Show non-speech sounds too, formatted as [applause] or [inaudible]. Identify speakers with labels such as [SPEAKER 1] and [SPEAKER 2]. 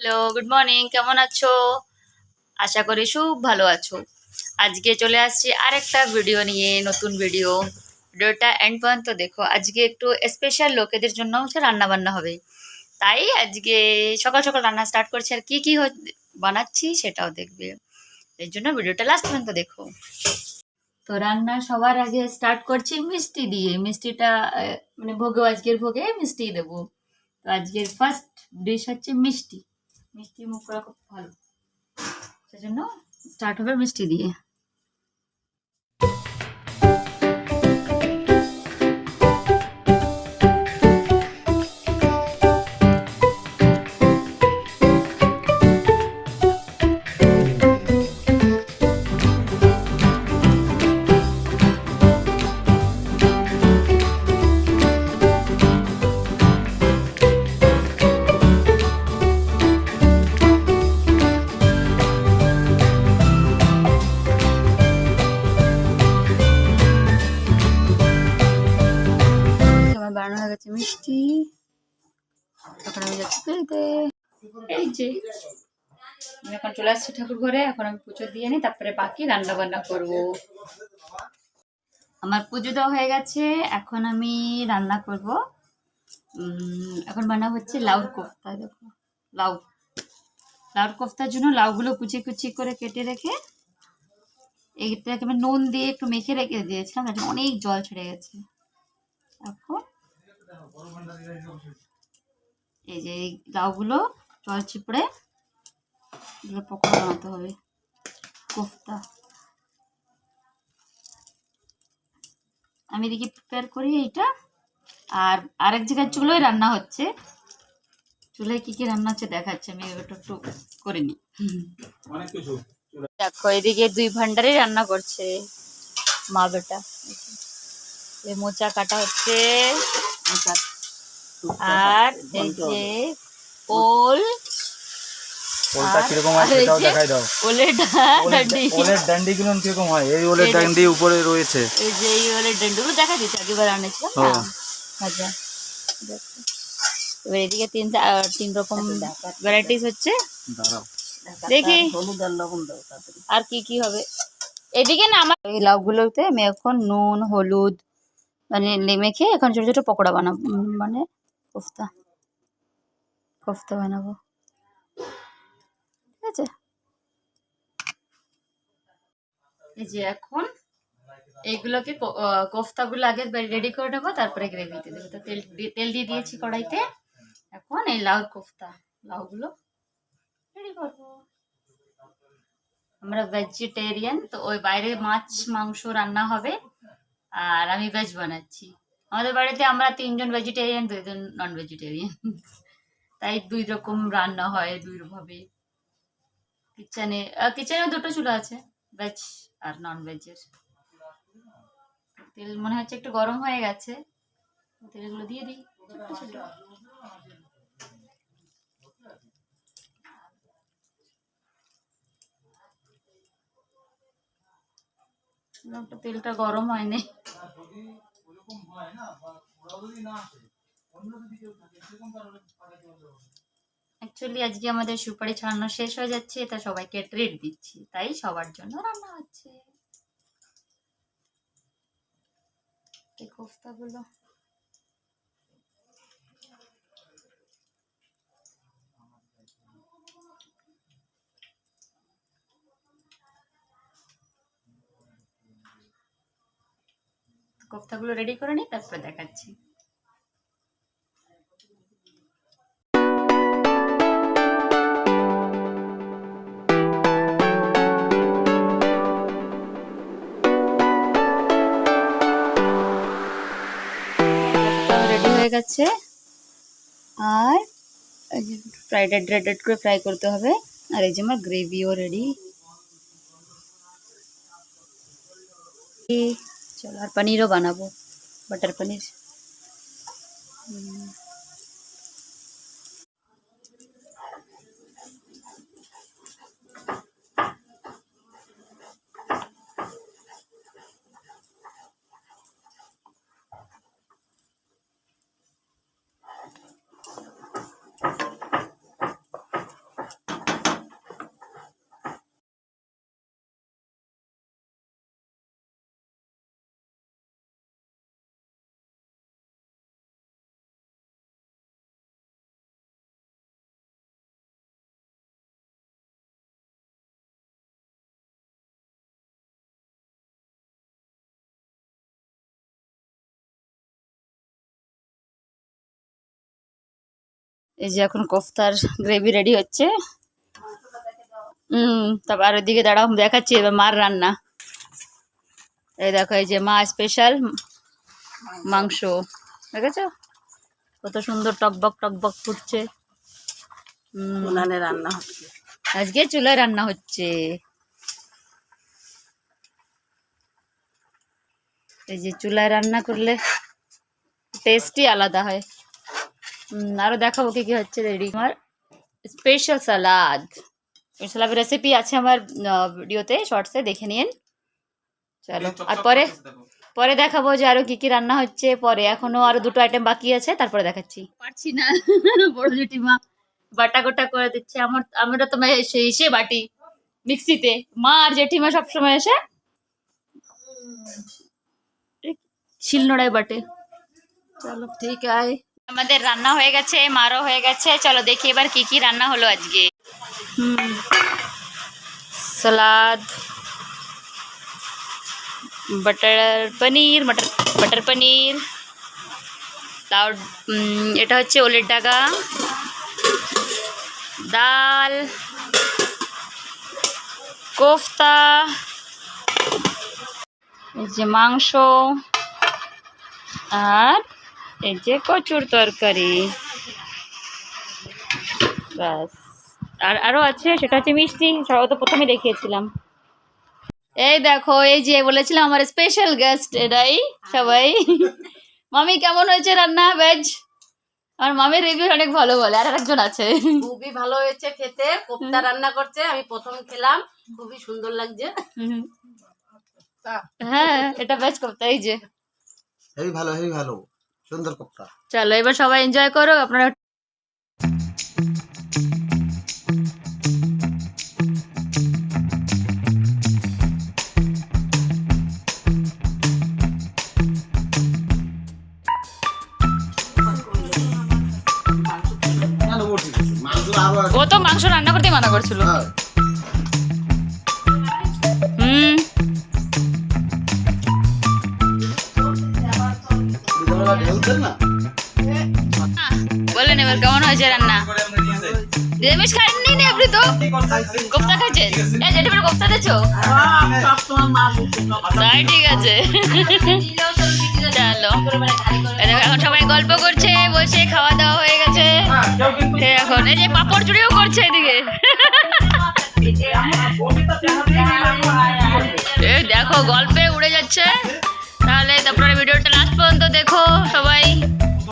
[SPEAKER 1] Hello good morning কেমন আছো? আশা করি খুব ভালো আছো। আজকে চলে আসছি আরেকটা ভিডিও নিয়ে, নতুন ভিডিও ভিডিওটা এন্ড পর্যন্ত দেখো। আজকে একটু স্পেশাল লোকেদের জন্য হচ্ছে রান্না বান্না হবে। তাই আজকে সকাল সকাল রান্না স্টার্ট করছি আর কী কী বানাচ্ছি সেটাও দেখবে। এর জন্য ভিডিওটা লাস্ট পর্যন্ত দেখো। তো রান্না সবার আগে স্টার্ট করছি মিষ্টি দিয়ে। মিষ্টিটা মানে ভোগেও আজকের ভোগে মিষ্টি দেবো। তো আজকের ফার্স্ট ডিশ হচ্ছে মিষ্টি। মিষ্টি মুখ করা খুব ভালো। সেজন্য স্টার্ট হবে মিষ্টি দিয়ে। এখন চলে আসছি ঠাকুর ঘরে, এখন আমি পুজো দিয়ে নিই, তারপরে বাকি রান্না বান্না করব। আমার পুজো দেওয়া হয়ে গেছে, এখন আমি রান্না করব। এখন বানা হচ্ছে লাউর কোফতা, দেখো, লাউ। লাউর কোফতার জন্য লাউগুলো কুচি কুচি করে কেটে রেখে এইটাকে আমি নুন দিয়ে একটু মেখে রেখে দিয়েছিলাম, তার অনেক জল ছেড়ে গেছে। এখন এই যে এই লাউগুলো জল চিপড়ে এগুলো পকোড়া বানাতে হবে। কোফতা। আমি এদিকে প্রিপেয়ার করি এইটা। আর আরেক জায়গায় চুলোয় রান্না হচ্ছে। চুলোয় কি কি রান্না হচ্ছে দেখাচ্ছে আমি ওটা একটু করে নিই। দেখো এদিকে দুই ভান্ডারে রান্না করছে মা বেটা। এই মোচা কাটা হচ্ছে। আর এই যে ওল
[SPEAKER 2] ওলটা
[SPEAKER 1] আর-
[SPEAKER 2] কীরকম হয় সেটাও দেখাই দাও।
[SPEAKER 1] ওলের
[SPEAKER 2] ওলের-
[SPEAKER 1] ডান্ডি।
[SPEAKER 2] ওলের ডান্ডি গুলো কীরকম হয়? এই ওলের ডান্ডি উপরে রয়েছে।
[SPEAKER 1] এই যে এই ওলের ডান্ডিগুলো দেখা দিচ্ছে আগেবার আনেছিলাম না?
[SPEAKER 2] হ্যাঁ।
[SPEAKER 1] এবার এদিকে তিন তিন রকম ভ্যারাইটিস হচ্ছে। দেখি।
[SPEAKER 3] আর
[SPEAKER 1] কি কি হবে? এদিকে না আমার এই লাউগুলোতে আমি এখন নুন হলুদ মানে মেখে এখন ছোটো ছোটো পকোড়া বানাবো মানে কোফতা। কোফতা বানাবো। ঠিক আছে? এই যে এখন এইগুলোকে কোফতাগুলো আগে রেডি করে নেব, তারপরে গ্রেভিতে দেবো। তো তেল তেল দিয়ে দিয়েছি কড়াইতে। এখন এই লাউ কোফতা, লাউগুলো রেডি করব। আমরা ভেজিটেরিয়ান তো ওই বাইরে মাছ, মাংস রান্না হবে, আর আমি ভেজ বানাচ্ছি। আমাদের বাড়িতে আমরা তিনজন ভেজিটেরিয়ান দুইজন নন ভেজিটেরিয়ান তাই দুই রকম রান্না হয় দুই ভাবে কিচেনে কিচেনে দুটো চুলা আছে ভেজ আর নন ভেজের তেল মনে হচ্ছে একটু গরম হয়ে গেছে, তেলগুলো দিয়ে দিই তেলটা গরম হয়নি। অ্যাকচুয়ালি আজকে আমাদের সুপারি ছাড়ানো শেষ হয়ে যাচ্ছে, এটা সবাইকে ট্রিট দিচ্ছি। তাই সবার জন্য রান্না হচ্ছে। কোফতাগুলো কোফতাগুলো রেডি করে নিই তারপরে দেখাচ্ছি। হয়ে গেছে। আর ফ্রাইড রেড রেড করে ফ্রাই করতে হবে। আর এই যে আমার গ্রেভিও রেডি চলো আর পনিরও বানাবো বাটার পনির। এই যে এখন কোফতার গ্রেভি রেডি হচ্ছে। হুম তারপর আর ওইদিকে দাঁড়াও দেখাচ্ছি এবার মার রান্না। এই দেখো এই যে মা স্পেশাল মাংস দেখেছ? কত সুন্দর টকবক টকবক ফুটছে।
[SPEAKER 3] উনানে রান্না হচ্ছে।
[SPEAKER 1] আজকে চুলায় রান্না হচ্ছে। এই যে চুলায় রান্না করলে টেস্টই আলাদা হয়। হুম, আরও দেখাবো কি কি হচ্ছে রেডি। আমার স্পেশাল সালাদ ওই সালাদের রেসিপি আছে আমার ভিডিওতে শর্টসে দেখে নিন। চলো আর পরে? পরে দেখাবো যে আরও কি কি রান্না হচ্ছে। পরে এখনও আরও দুটো আইটেম বাকি আছে তারপরে দেখাচ্ছি। পারছি না [laughs] বড় জেঠিমা। বাটা গোটা করে দিচ্ছে। আমার আমরা তো মানে এসে এসে বাটি মিক্সিতে। মা আর জেঠিমা সবসময় এসে শিলনোড়ায় বাটে। চলো
[SPEAKER 3] ঠিক আছে
[SPEAKER 1] আমাদের রান্না হয়ে গেছে, মারও হয়ে গেছে। চলো দেখি এবার কি কি রান্না হলো আজকে। সালাদ, বাটার পনির, মটর, বাটার পনির, লাউ এটা হচ্ছে ওলের ডাগা, ডাল, কোফতা যে মাংস, আর এই যে কচুর তরকারি। ব্যাস। আর আরও আছে সেটা হচ্ছে মিষ্টি সবাই তো প্রথমে দেখিয়েছিলাম। এই দেখো এই যে বলেছিলাম আমার স্পেশাল গেস্ট এটাই সবাই। মামি কেমন হয়েছে রান্না ভেজ আমার মামির রিভিউ অনেক ভালো বলে আর একজন আছে।
[SPEAKER 3] খুবই ভালো হয়েছে খেতে কোপ্তা রান্না করছে আমি প্রথম খেলাম খুবই সুন্দর লাগছে।
[SPEAKER 1] হ্যাঁ এটা ভেজ করতে এই যে।
[SPEAKER 4] হেভি ভালো হেভি ভালো। সুন্দর কোপ্তা
[SPEAKER 1] চলো এবার সবাই এনজয় করো আপনারা ও তো মাংস রান্না করতে মানা করছিল। এবার কেমন হয়েছে রান্না? নিরামিষ খাইনি নি আপনি তো। কোফতা খাইছেন? এই জেঠিমার কোফতা দিছো তাই ঠিক আছে। চলো। এখন সবাই গল্প করছে বসে খাওয়া দাওয়া হয়ে গেছে। এখন এই যে পাপড় চুরিও করছে এদিকে। দেখো গল্পে উড়ে যাচ্ছে। তাহলে তারপরে ভিডিওটা লাস্ট পর্যন্ত দেখো সবাই।